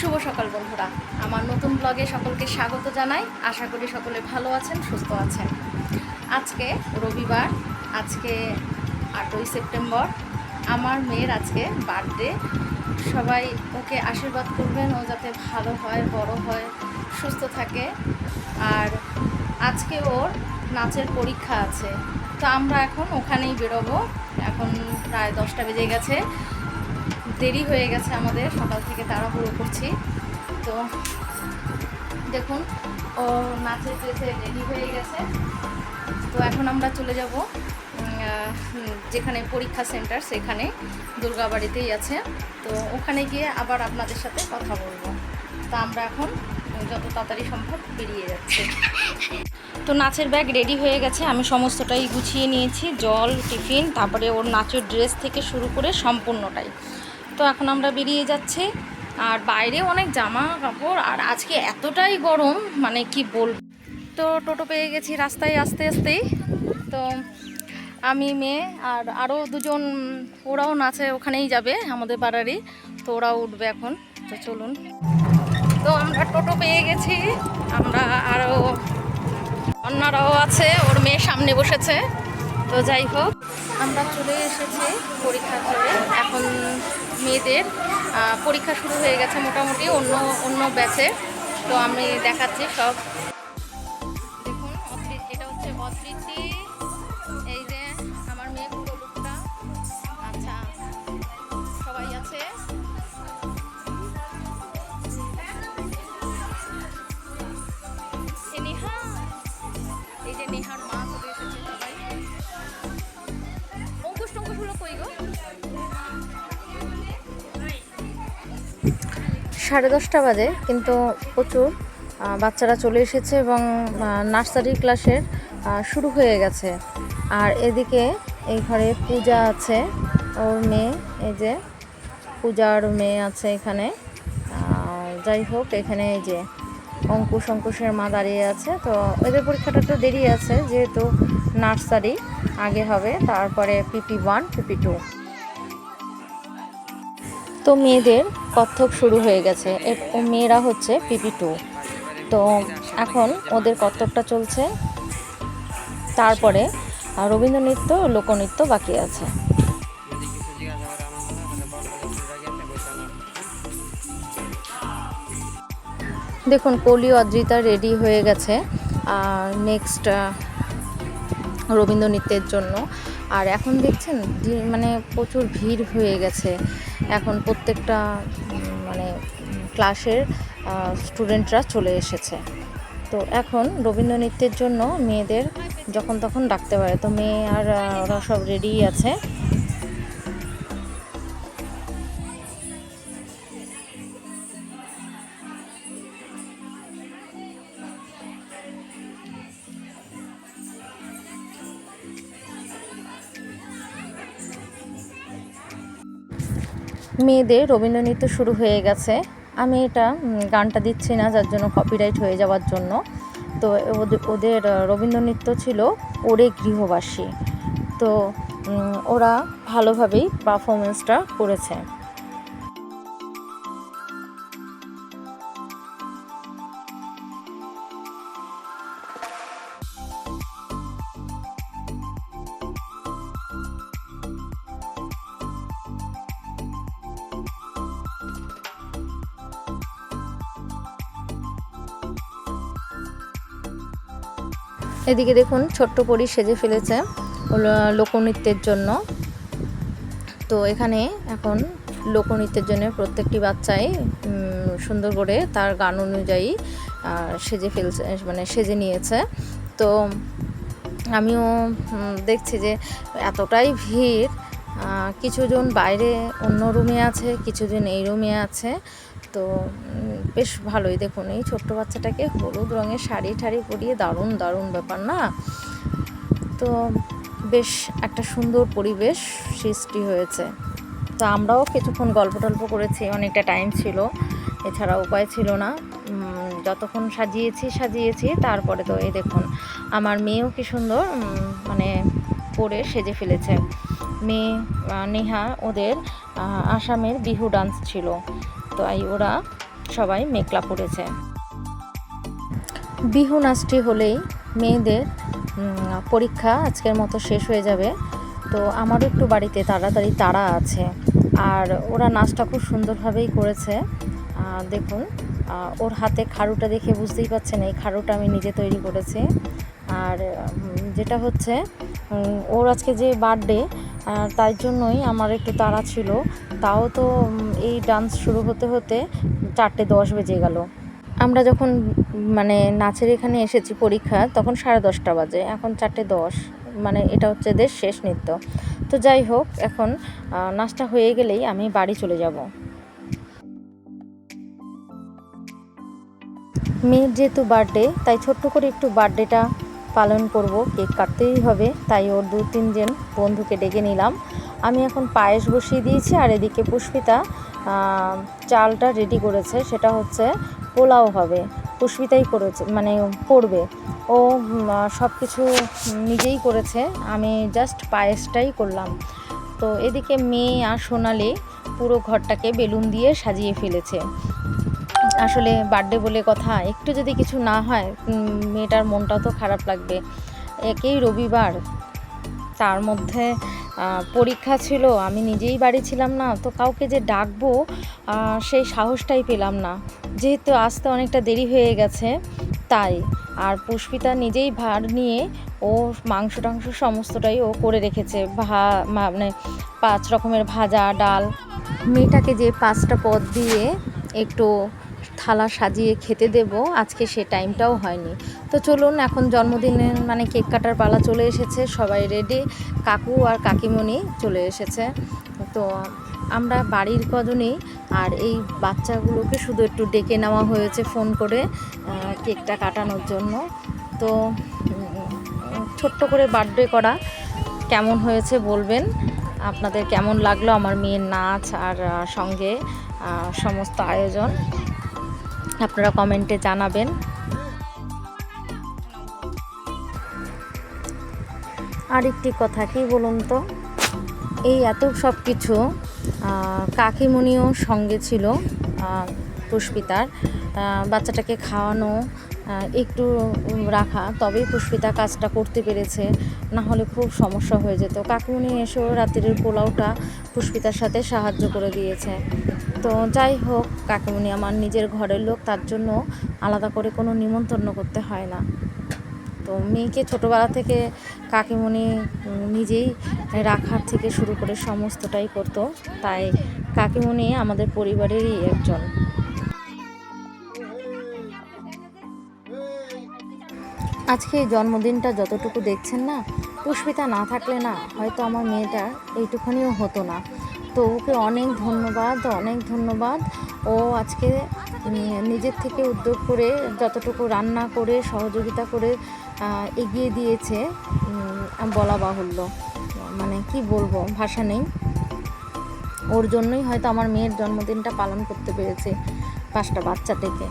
শুভ সকাল বন্ধুরা। আমার নতুন ব্লগে সকলকে স্বাগত জানাই। আশা করি সকলে ভালো আছেন, সুস্থ আছেন। আজকে রবিবার, আজকে আটই সেপ্টেম্বর। আমার মেয়ের আজকে বার্থডে। সবাই ওকে আশীর্বাদ করবেন, ও যাতে ভালো হয়, বড় হয়, সুস্থ থাকে। আর আজকে ওর নাচের পরীক্ষা আছে। তো আমরা এখন ওখানেই বেরোবো। এখন প্রায় দশটা বেজে গেছে। দেরি হয়ে গেছে আমাদের, সকাল থেকে তাড়াহুড়ো করছি। তো দেখুন, ও নাচের ড্রেসে রেডি হয়ে গেছে। তো এখন আমরা চলে যাব যেখানে পরীক্ষা সেন্টার, সেখানে দুর্গাবাড়িতেই আছে। তো ওখানে গিয়ে আবার আপনাদের সাথে কথা বলব। তো আমরা এখন যত তাড়াতাড়ি সম্ভব বেরিয়ে যাচ্ছি। তো নাচের ব্যাগ রেডি হয়ে গেছে, আমি সমস্তটাই গুছিয়ে নিয়েছি, জল, টিফিন, তারপরে ওর নাচের ড্রেস থেকে শুরু করে সম্পূর্ণটাই। তো এখন আমরা বেরিয়ে যাচ্ছি। আর বাইরে অনেক জামা কাপড় আর আজকে এতটাই গরম মানে কি বল তো টোটো পেয়ে গেছি রাস্তায় আসতে আসতেই। তো আমি, মেয়ে, আর আরও দুজন, ওরাও নাচে, ওখানেই যাবে আমাদের পাড়ারই। তো ওরাও উঠবে এখন। তো চলুন। তো আমরা টোটো পেয়ে গেছি। আমরা আরও অন্যরাও আছে, ওর মেয়ে সামনে বসেছে। তো যাই হোক, আমরা চলে এসেছি পরীক্ষা করে এখন মেয়েদের পরীক্ষা শুরু হয়ে গেছে মোটামুটি অন্য অন্য ব্যাচে তো আমি দেখাচ্ছি সব। সাড়ে দশটা বাজে, কিন্তু প্রচুর বাচ্চারা চলে এসেছে এবং নার্সারি ক্লাসের শুরু হয়ে গেছে। আর এদিকে এই ঘরে পূজা আছে, ওর মেয়ে, এই যে পূজার মেয়ে আছে এখানে। যাই হোক, এখানে এই যে অঙ্কুশ অঙ্কুশের মা দাঁড়িয়ে আছে। তো এদের পরীক্ষাটা তো দেরি আছে, যেহেতু নার্সারি, আগে হবে, তারপরে পিপি ওয়ান পিপি টু তো মেয়েদের কত্থক শুরু হয়ে গেছে। মেয়েরা হচ্ছে পিপি টু তো এখন ওদের কত্থকটা চলছে। তারপরে রবীন্দ্র নৃত্য লোকনৃত্য বাকি আছে। দেখুন, কলি অদ্রিতা রেডি হয়ে গেছে। আর নেক্সট রবীন্দ্র নৃত্যের জন্য। আর এখন দেখছেন মানে প্রচুর ভিড় হয়ে গেছে। এখন প্রত্যেকটা মানে ক্লাসের স্টুডেন্টরা চলে এসেছে। তো এখন রবীন্দ্র নৃত্যের জন্য মেয়েদের যখন তখন ডাকতে পারে। তো মেয়ে আর ওরা সব রেডিই আছে। মেয়েদের রবীন্দ্রনৃত্য শুরু হয়ে গেছে। আমি এটা গানটা দিচ্ছি না যার জন্য কপিরাইট হয়ে যাওয়ার জন্য। তো ওদের ওদের আহ, রবীন্দ্র নৃত্য ছিল ওরে গৃহবাসী। তো ওরা ভালোভাবেই পারফরমেন্সটা করেছে। এদিকে দেখুন, ছোট্ট পরি সেজে ফেলেছে লোকনৃত্যের জন্য। তো এখানে এখন লোকনৃত্যের জন্য প্রত্যেকটি বাচ্চাই সুন্দর করে তার গান অনুযায়ী সেজে ফেলছে মানে সেজে নিয়েছে। তো আমিও দেখছি যে এতটাই ভিড় কিছুজন বাইরে অন্য রুমে আছে, কিছুজন এই রুমে আছে। তো বেশ ভালোই। দেখুন, এই ছোট্ট বাচ্চাটাকে হলুদ রঙের শাড়ি ঠাড়ি পরিয়ে দারুণ দারুণ ব্যাপার না? তো, বেশ একটা সুন্দর পরিবেশ সৃষ্টি হয়েছে। তো আমরাও কিছুক্ষণ গল্প টল্প করেছি, অনেকটা টাইম ছিল। এছাড়া উপায় ছিল না। যতক্ষণ সাজিয়েছি সাজিয়েছি। তারপরে তো এই দেখুন, আমার মেয়েও কি সুন্দর মানে পরে সেজে ফেলেছে। মেয়ে নেহা ওদের আসামের বিহু ডান্স ছিল। তো এই ওরা সবাই মেকলা পড়েছে। বিহু নাচটি হলেই মেয়েদের পরীক্ষা আজকের মতো শেষ হয়ে যাবে। তো আমারও একটু বাড়িতে তাড়াতাড়ি তারা আছে। আর ওরা নাচটা খুব সুন্দরভাবেই করেছে। দেখুন ওর হাতে খাড়ুটা দেখে বুঝতেই পারছেন এই খাড়ুটা আমি নিজে তৈরি করেছি। আর যেটা হচ্ছে ওর আজকে যে বার্থডে তাই জন্যই আমার একটু তাড়া ছিল। তাও তো এই ডান্স শুরু হতে হতে চারটে দশ বেজে গেল। আমরা যখন মানে নাচের এখানে এসেছি পরীক্ষা, তখন সাড়ে দশটা বাজে, এখন চারটে দশ মানে এটা হচ্ছে এদের শেষ নৃত্য। তো যাই হোক, এখন নাচটা হয়ে গেলেই আমি বাড়ি চলে যাব। মেয়ের যেহেতু বার্থডে তাই ছোট্ট করে একটু বার্থডেটা পালন করব। কেক কাটতেই হবে, তাই ওর দু তিনজন বন্ধুকে ডেকে নিলাম। আমি এখন পায়েস বসিয়ে দিয়েছি আর এদিকে পুষ্পিতা চালটা রেডি করেছে। সেটা হচ্ছে পোলাও হবে। পুষ্পিতাই করেছে মানে করবে। ও সব কিছু নিজেই করেছে। আমি জাস্ট পায়েসটাই করলাম। তো এদিকে মেয়ে আর সোনালি পুরো ঘরটাকে বেলুন দিয়ে সাজিয়ে ফেলেছে। আসলে বার্থডে বলে কথা, একটু যদি কিছু না হয় মেয়েটার মনটাও তো খারাপ লাগবে। একেই রবিবার। তার মধ্যে পরীক্ষা ছিল, আমি নিজেই বাড়ি ছিলাম না, তো কাউকে যে ডাকবো সেই সাহসটাই পেলাম না। যেহেতু আসতে অনেকটা দেরি হয়ে গেছে, তাই। আর পুষ্পিতা নিজেই ভার নিয়ে, ও মাংস টাংস সমস্তটাই ও করে রেখেছে, ভা মানে পাঁচ রকমের ভাজা, ডাল। মেয়েটাকে যে পাঁচটা পদ দিয়ে একটু থালা সাজিয়ে খেতে দেব, আজকে সে টাইমটাও হয়নি। তো চলুন, এখন জন্মদিনের মানে কেক কাটার পালা চলে এসেছে, সবাই রেডি কাকু আর কাকিমণি চলে এসেছে। তো আমরা বাড়ির কজনই, আর এই বাচ্চাগুলোকে শুধু একটু ডেকে নেওয়া হয়েছে ফোন করে কেকটা কাটানোর জন্য। তো ছোট্ট করে বার্থডে করা, কেমন হয়েছে বলবেন? আপনাদের কেমন লাগল? আমার মেয়ের নাচ আর সঙ্গে সমস্ত আয়োজন। আপনারা কমেন্টে জানাবেন। আরেকটি কথা কি বলুন তো? এই এত সব কিছু কাকিমণিও সঙ্গে ছিল পুষ্পিতার। বাচ্চাটাকে খাওয়ানো একটু রাখা, তবেই পুষ্পিতা কাজটা করতে পেরেছে। না হলে খুব সমস্যা হয়ে যেত। কাকিমণি এসেও রাত্রির পোলাওটা পুষ্পিতার সাথে সাহায্য করে দিয়েছে। তো যাই হোক কাকিমণি আমার নিজের ঘরের লোক, তার জন্য আলাদা করে কোনো নিমন্ত্রণ করতে হয় না। তো মেয়েকে ছোটোবেলা থেকে কাকিমণি নিজেই রাখার থেকে শুরু করে সমস্তটাই করতো। তাই কাকিমণি আমাদের পরিবারেরই একজন। আজকে এই জন্মদিনটা যতটুকু দেখছেন না পুষ্পিতা না থাকলে না হয়তো আমার মেয়েটার এইটুখানিও হতো না। তো ওকে অনেক ধন্যবাদ অনেক ধন্যবাদ। ও আজকে নিজের থেকে উদ্যোগ করে যতটুকু রান্না করে, সহযোগিতা করে এগিয়ে দিয়েছে বলা বাহুল্য। মানে কি বলব, ভাষা নেই। ওর জন্যই হয়তো আমার মেয়ের জন্মদিনটা পালন করতে পেরেছে পাঁচটা বাচ্চা থেকে।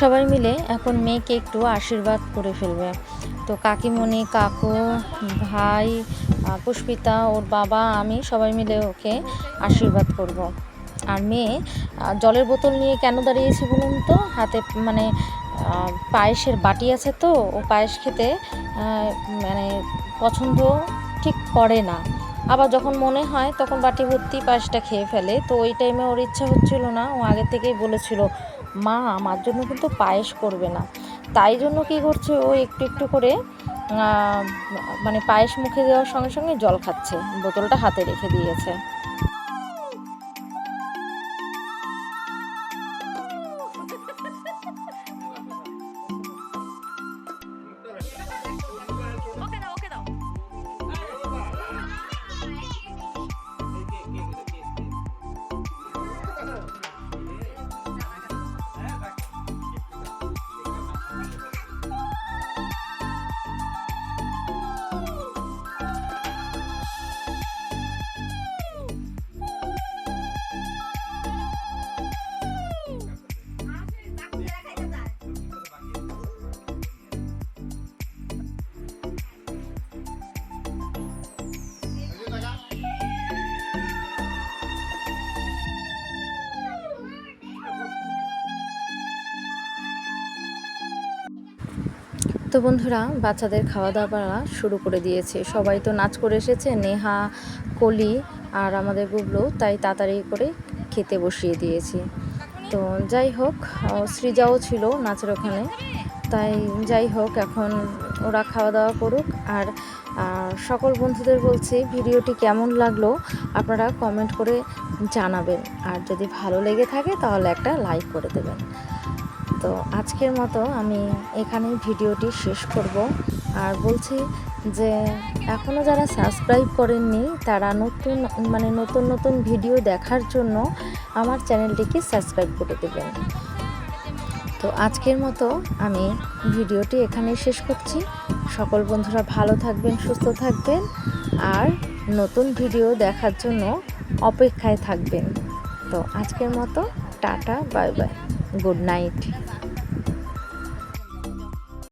সবাই মিলে এখন মেয়েকে একটু আশীর্বাদ করে ফেলবে। তো কাকিমণি, কাকু, ভাই পুষ্পিতা, ওর বাবা, আমি সবাই মিলে ওকে আশীর্বাদ করব। আর মেয়ে জলের বোতল নিয়ে কেন দাঁড়িয়েছি বলুন তো? হাতে মানে পায়েসের বাটি আছে তো, ও পায়েস খেতে মানে পছন্দ ঠিক করে না। আবার যখন মনে হয়, তখন বাটি ভর্তি পায়েসটা খেয়ে ফেলে। তো ওই টাইমে ওর ইচ্ছা হচ্ছিল না, ও আগে থেকেই বলেছিল মা আমার জন্য কিন্তু পায়েস করবে না। তাই জন্য কি করছে, ও একটু একটু করে মানে পায়েস মুখে দেওয়ার সঙ্গে সঙ্গে জল খাচ্ছে, বোতলটা হাতে রেখে দিয়েছে। তো বন্ধুরা, বাচ্চাদের খাওয়া দাওয়া শুরু করে দিয়েছে। সবাই তো নাচ করে এসেছে, নেহা, কলি আর আমাদের গুবলু তাই তাড়াতাড়ি করে খেতে বসিয়ে দিয়েছি। তো যাই হোক সৃজাও ছিল নাচের ওখানে। তাই যাই হোক, এখন ওরা খাওয়া দাওয়া করুক। আর সকল বন্ধুদের বলছি, ভিডিওটি কেমন লাগল আপনারা কমেন্ট করে জানাবেন। আর যদি ভালো লেগে থাকে, তাহলে একটা লাইক করে দেবেন। তো আজকের মতো আমি এখানেই ভিডিওটি শেষ করব। আর বলছি যে এখনও যারা সাবস্ক্রাইব করেননি, তারা নতুন মানে নতুন নতুন ভিডিও দেখার জন্য আমার চ্যানেলটিকে সাবস্ক্রাইব করে দেবেন। তো আজকের মতো আমি ভিডিওটি এখানেই শেষ করছি। সকল বন্ধুরা ভালো থাকবেন, সুস্থ থাকবেন, আর নতুন ভিডিও দেখার জন্য অপেক্ষায় থাকবেন। তো আজকের মতো tata, bye bye, good night.